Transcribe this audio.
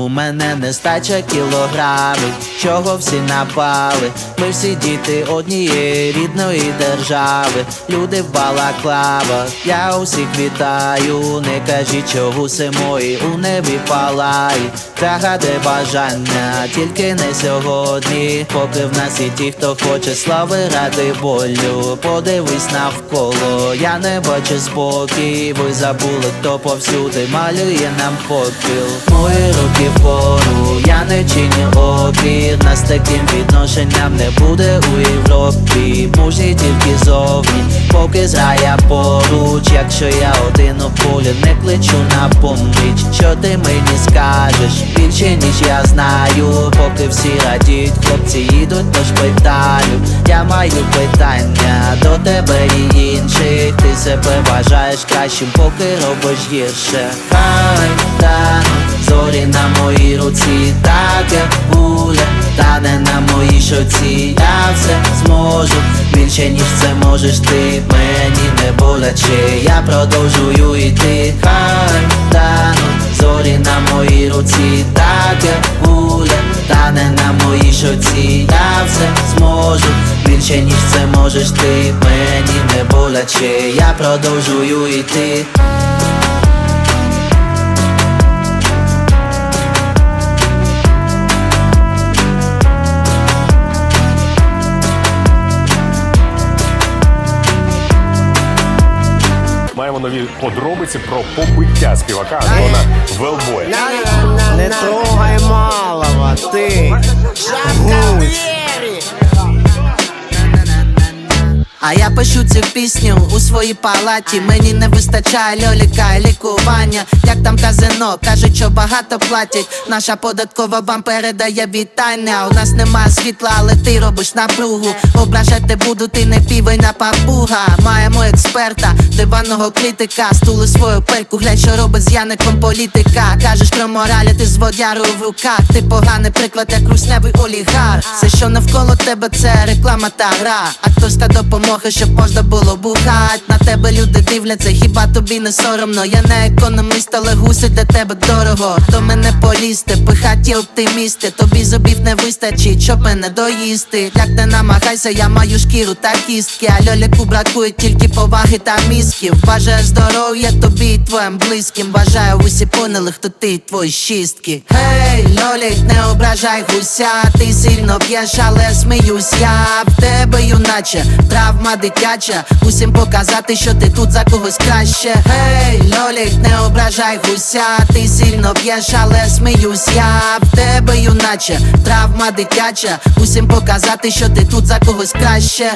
мене нестача кілограмів, чого всі напали. Ми всі діти однієї рідної держави, люди в балаклавах, я усіх вітаю, не кажіть, чого мої у небі палають. Загади бажання, тільки не сьогодні, поки в нас є ті, хто хоче слави ради болю. Подивись навколо, я не бачу спокій, ви забули, хто повсюди малює нам попіл. Мої руки вгору, я не чиню опір, нас таким відношенням не буде у Європі. Мужні тільки зовні, поки зрая поруч, якщо я один у полі, не кличу на поміч. Що ти мені скажеш? Більше ніж я знаю, поки всі радіють, хлопці їдуть, тож питаю. Я маю питання до тебе і інших. Ти себе вважаєш кращим, поки робиш гірше. Хай тануть зорі на моїй руці, так як буля, тане на моїй шоці. Я все зможу більше ніж це можеш ти. Мені не боляче, я продовжую йти. Хай тануть зорі на моїй руці, так як буля, тане на моїй шоці. Я все зможу більше ніж це можеш ти. Мені не боляче, я продовжую йти. Маємо нові подробиці про побиття співака Антона Велбоя. Не трогай малого, ти А я пишу цю пісню у своїй палаті. Мені не вистачає льоліка і лікування. Як там казино, кажуть, що багато платять. Наша податкова вам передає вітання. У нас немає світла, але ти робиш напругу. Ображати буду, ти не півень, а папуга. Маємо експерта, диванного критика. Стули свою пельку, глянь, що робить з Яником політика. Кажеш про мораль, а ти з водярою в руках. Ти поганий приклад, як руснявий олігарх. Все, що навколо тебе, це реклама та гра. Акторська допомога, щоб можна було бухать. На тебе люди дивляться, хіба тобі не соромно? Я не економіст, але гуси для тебе дорого. До мене полізти, пихаті оптимісти. Тобі зубів не вистачить, щоб мене доїсти. Як не намагайся, я маю шкіру та кістки. А льоліку бракує тільки поваги та мізків. Бажаю здоров'я тобі і твоїм близьким. Бажаю усі поняли, хто ти і твої шістки. Гей, льолік, не ображай гуся, ти сильно б'єш, але сміюсь я в тебе, юначе, травма дитяча. Усім показати, що ти тут за когось краще. Гей, лолік, не ображай гуся, ти сильно б'єш, але сміюсь я в тебе, юначе, травма дитяча. Усім показати, що ти тут за когось краще.